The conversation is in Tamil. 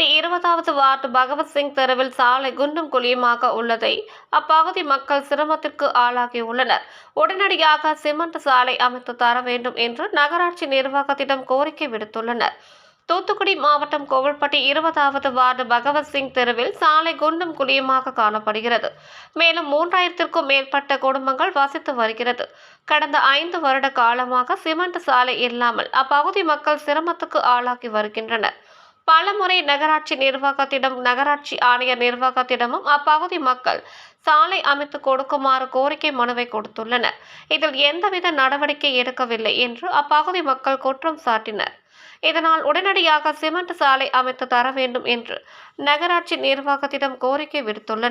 வார்டு பகவத் சிங் தெருவில் சாலை குண்டும் குழியுமாக உள்ளதை அப்பகுதி மக்கள் சிரமத்திற்கு ஆளாகியுள்ளனர். உடனடியாக சிமெண்ட் சாலை அமைத்து தர வேண்டும் என்று நகராட்சி நிர்வாகத்திடம் கோரிக்கை விடுத்துள்ளனர். தூத்துக்குடி மாவட்டம் கோவில்பட்டி இருபதாவது வார்டு பகவத் சிங் தெருவில் சாலை குண்டும் குழியுமாக காணப்படுகிறது. மேலும் மூன்றாயிரத்திற்கும் மேற்பட்ட குடும்பங்கள் வசித்து வருகிறது. கடந்த ஐந்து வருட காலமாக சிமெண்ட் சாலை இல்லாமல் அப்பகுதி மக்கள் சிரமத்துக்கு ஆளாகி வருகின்றனர். பலமுறை நகராட்சி நிர்வாகத்திடம் நகராட்சி ஆணையர் நிர்வாகத்திடமும் அப்பகுதி மக்கள் சாலை அமைத்து கொடுக்குமாறு கோரிக்கை மனுவை கொடுத்துள்ளனர். இதில் எந்தவித நடவடிக்கை எடுக்கவில்லை என்று அப்பகுதி மக்கள் குற்றம் சாட்டினர். இதனால் உடனடியாக சிமெண்ட் சாலை அமைத்து தர வேண்டும் என்று நகராட்சி நிர்வாகத்திடம் கோரிக்கை விடுத்துள்ளனர்.